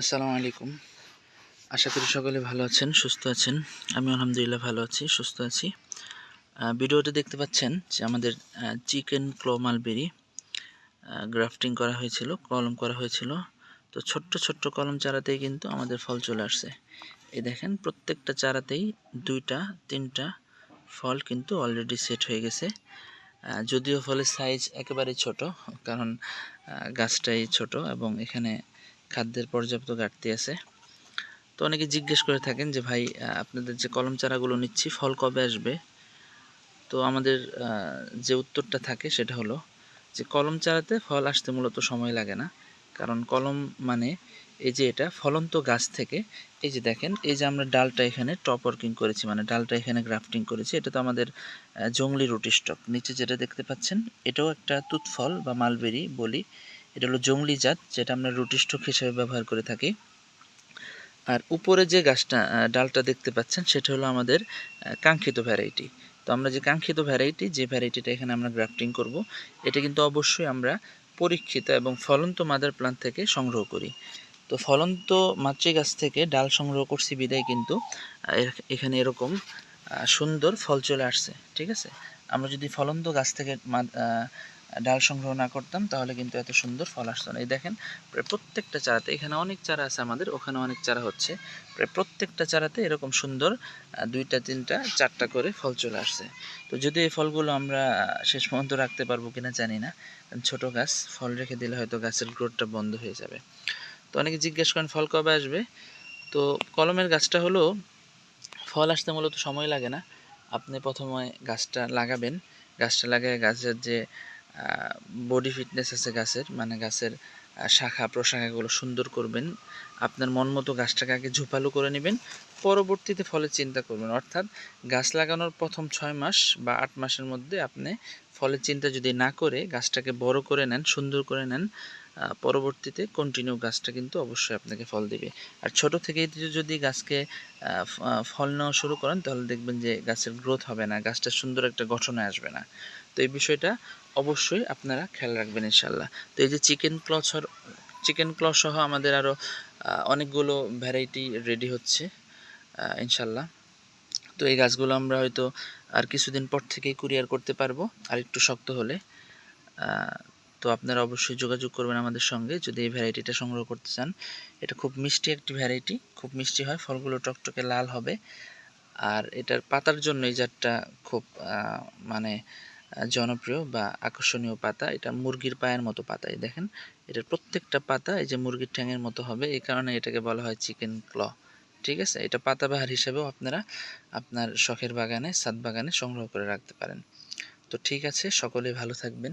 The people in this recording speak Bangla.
আসসালামু আলাইকুম। আশা করি সকলে ভালো আছেন, সুস্থ আছেন। আমি আলহামদুলিল্লাহ ভালো আছি, সুস্থ আছি। ভিডিওতে দেখতে পাচ্ছেন যে আমাদের চিকেন ক্লো মালবেরি গ্রাফটিং করা হয়েছিল, কলম করা হয়েছিল। তো ছোট্ট ছোট্ট কলম চারাতেই কিন্তু আমাদের ফল চলে আসছে। এই দেখেন, প্রত্যেকটা চারাতেই দুইটা, তিনটা ফল কিন্তু অলরেডি সেট হয়ে গেছে। যদিও ফলের সাইজ একেবারে ছোট, কারণ গাছটাই ছোট এবং এখানে খাদ্যের পর্যাপ্ত ঘাটতি আছে। তো অনেকে জিজ্ঞেস করে থাকেন যে, ভাই আপনাদের যে কলম চারাগুলো নিচ্ছি, ফল কবে আসবে? তো আমাদের যে উত্তরটা থাকে সেটা হলো যে, কলম চারাতে ফল আসতে মূলত সময় লাগে না। কারণ কলম মানে এই যে এটা ফলন্ত গাছ থেকে, এই যে দেখেন, এই যে আমরা ডালটা এখানে টপ ওয়ার্কিং করেছি মানে ডালটা এখানে গ্রাফটিং করেছি, এটা তো আমাদের জংলি রুটি স্টক। নিচে যেটা দেখতে পাচ্ছেন, এটাও একটা তুৎফল বা মালবেরি বলি। এটা হলো জংলি জাত, যেটা আমরা রুটি স্টক হিসেবে ব্যবহার করে থাকি। আর উপরে যে গাছটা ডালটা দেখতে পাচ্ছেন, সেটা হলো আমাদের কাঙ্ক্ষিত ভ্যারাইটি তো আমরা যে কাঙ্ক্ষিত ভ্যারাইটি যে ভ্যারাইটিটা এখানে আমরা গ্রাফটিং করব, এটা কিন্তু অবশ্যই আমরা পরীক্ষিত এবং ফলন্ত মাদার প্লান্ট থেকে সংগ্রহ করি। তো ফলন্ত মাতৃ গাছ থেকে ডাল সংগ্রহ করছি বিদায় কিন্তু এখানে এরকম সুন্দর ফল চলে আসছে, ঠিক আছে? আমরা যদি ফলন্ত গাছ থেকে ডাল সংগ্রহ না করতাম, তাহলে কিন্তু এত সুন্দর ফল আসতো না। এই দেখেন, প্রায় প্রত্যেকটা চারাতে, এখানে অনেক চারা আছে আমাদের, ওখানে অনেক চারা হচ্ছে। প্রায় প্রত্যেকটা চারাতে এরকম সুন্দর দুইটা, তিনটা, চারটা করে ফল চলে আসছে। তো যদি এই ফলগুলো আমরা শেষ পর্যন্ত রাখতে পারব কিনা জানি না ছোট গাছ, ফল রেখে দিলে হয়তো গাছের গ্রোথটা বন্ধ হয়ে যাবে। তো অনেকে জিজ্ঞেস করেন, ফল কবে আসবে? তো কলমের গাছটা হলো, ফল আসতে মূলত সময় লাগে না। আপনি প্রথমে গাছটা লাগাবেন। গাছটা লাগিয়ে গাছের যে বডি ফিটনেস আছে গাছের মানে গাছের শাখা প্রশাখাগুলো সুন্দর করবেন। আপনার মন মতো গাছটাকে আগে ঝোপালো করে নেবেন, পরবর্তীতে ফলের চিন্তা করবেন। অর্থাৎ গাছ লাগানোর প্রথম ছয় মাস বা আট মাসের মধ্যে আপনি ফলের চিন্তা যদি না করে গাছটাকে বড় করে নেন, সুন্দর করে নেন পরবর্তীতে কন্টিনিউ গাছটা কিন্তু অবশ্যই আপনাকে ফল দিবে। আর ছোট থেকেই যদি গাছকে ফল নেওয়া শুরু করেন, তাহলে দেখবেন যে গাছের গ্রোথ হবে না, গাছটা সুন্দর একটা গঠনে আসবে না। তো এই বিষয়টা অবশ্যই আপনারা খেয়াল রাখবেন ইনশাল্লাহ তো এই যে চিকেন ক্লচ চিকেন ক্লচ সহ আমাদের আরও অনেকগুলো ভ্যারাইটি রেডি হচ্ছে ইনশাল্লাহ তো এই গাছগুলো আমরা হয়তো আর কিছুদিন পর থেকেই কুরিয়ার করতে পারব আর একটু শক্ত হলে। তো আপনারা অবশ্যই যোগাযোগ করবেন আমাদের সঙ্গে যদি এই ভ্যারাইটিটা সংগ্রহ করতে চান। এটা খুব মিষ্টি একটি ভ্যারাইটি খুব মিষ্টি হয়, ফলগুলো টকটকে লাল হবে। আর এটার পাতার জন্য এই জাতটা খুব মানে জনপ্রিয় বা আকর্ষণীয় পাতা। এটা মুরগির পায়ের মতো পাতা, এই দেখেন। এটার প্রত্যেকটা পাতা এই যে মুরগির ঠ্যাঙের মতো হবে। এই কারণে এটাকে বলা হয় চিকেন ক্ল ঠিক আছে? এটা পাতাবাহার হিসেবেও আপনারা আপনার শখের বাগানে ছাদ বাগানে সংগ্রহ করে রাখতে পারেন। তো ঠিক আছে, সকলে ভালো থাকবেন।